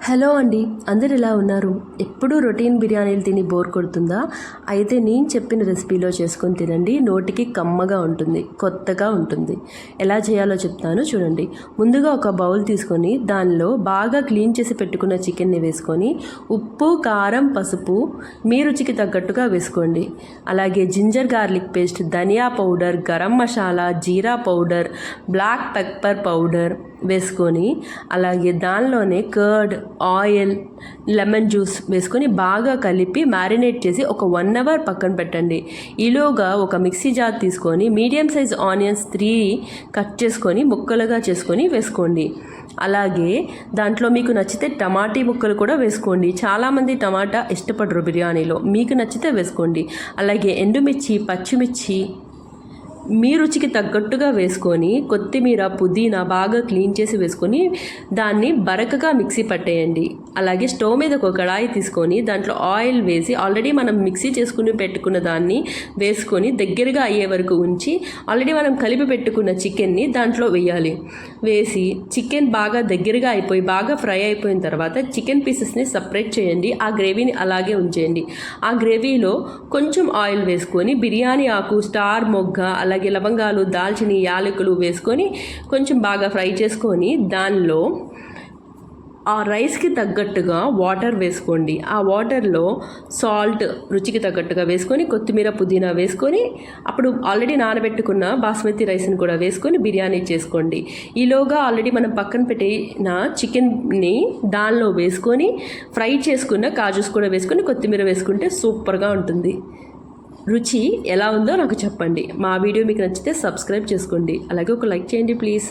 Hello అండి అందరు ఎలా ఉన్నారు? ఎప్పుడూ రొటీన్ బిర్యానీలు తిని బోర్ కొడుతుందా? అయితే నేను చెప్పిన రెసిపీలో చేసుకొని తినండి నోటికి కమ్మగా ఉంటుంది కొత్తగా ఉంటుంది. ఎలా చేయాలో చెప్తాను చూడండి. ముందుగా ఒక బౌల్ తీసుకొని దానిలో బాగా క్లీన్ చేసి పెట్టుకున్న చికెన్ని వేసుకొని ఉప్పు కారం పసుపు మీ రుచికి తగ్గట్టుగా వేసుకోండి. అలాగే జింజర్ గార్లిక్ పేస్ట్ ధనియా పౌడర్ గరం మసాలా జీరా పౌడర్ బ్లాక్ పెప్పర్ పౌడర్ వేసుకొని అలాగే దానిలోనే కర్డ్ ఆయిల్ లెమన్ జ్యూస్ వేసుకొని బాగా కలిపి మ్యారినేట్ చేసి ఒక వన్ అవర్ పక్కన పెట్టండి. ఈలోగా ఒక మిక్సీ జార్ తీసుకొని medium size onions three cut చేసుకొని ముక్కలుగా చేసుకొని వేసుకోండి. అలాగే దాంట్లో మీకు నచ్చితే టమాటీ ముక్కలు కూడా వేసుకోండి. చాలామంది టమాటా ఇష్టపడరు బిర్యానీలో. మీకు నచ్చితే వేసుకోండి. అలాగే ఎండుమిర్చి పచ్చిమిర్చి మీ రుచికి తగ్గట్టుగా వేసుకొని కొత్తిమీర పుదీనా బాగా క్లీన్ చేసి వేసుకొని దాన్ని బరకగా మిక్సీ పట్టేయండి. అలాగే స్టవ్ మీద ఒక కడాయి తీసుకొని దాంట్లో ఆయిల్ వేసి ఆల్రెడీ మనం మిక్సీ చేసుకుని పెట్టుకున్న దాన్ని వేసుకొని దగ్గరగా అయ్యే వరకు ఉంచి ఆల్రెడీ మనం కలిపి పెట్టుకున్న చికెన్ని దాంట్లో వేయాలి. వేసి చికెన్ బాగా దగ్గరగా అయిపోయి బాగా ఫ్రై అయిపోయిన తర్వాత చికెన్ పీసెస్ని సపరేట్ చేయండి. ఆ గ్రేవీని అలాగే ఉంచేయండి. ఆ గ్రేవీలో కొంచెం ఆయిల్ వేసుకొని బిర్యానీ ఆకు స్టార్ మొగ్గ అలాగే అలాగే లవంగాలు దాల్చిని యాలకులు వేసుకొని కొంచెం బాగా ఫ్రై చేసుకొని దానిలో ఆ రైస్కి తగ్గట్టుగా వాటర్ వేసుకోండి. ఆ వాటర్లో సాల్ట్ రుచికి తగ్గట్టుగా వేసుకొని కొత్తిమీర పుదీనా వేసుకొని అప్పుడు ఆల్రెడీ నానబెట్టుకున్న బాస్మతి రైస్ని కూడా వేసుకొని బిర్యానీ చేసుకోండి. ఈలోగా ఆల్రెడీ మనం పక్కన పెట్టిన చికెన్ని దానిలో వేసుకొని ఫ్రై చేసుకున్న కాజూస్ కూడా వేసుకొని కొత్తిమీర వేసుకుంటే సూపర్గా ఉంటుంది. రుచి ఎలా ఉందో నాకు చెప్పండి. మా వీడియో మీకు నచ్చితే సబ్స్క్రైబ్ చేసుకోండి. అలాగే ఒక లైక్ చేయండి ప్లీజ్.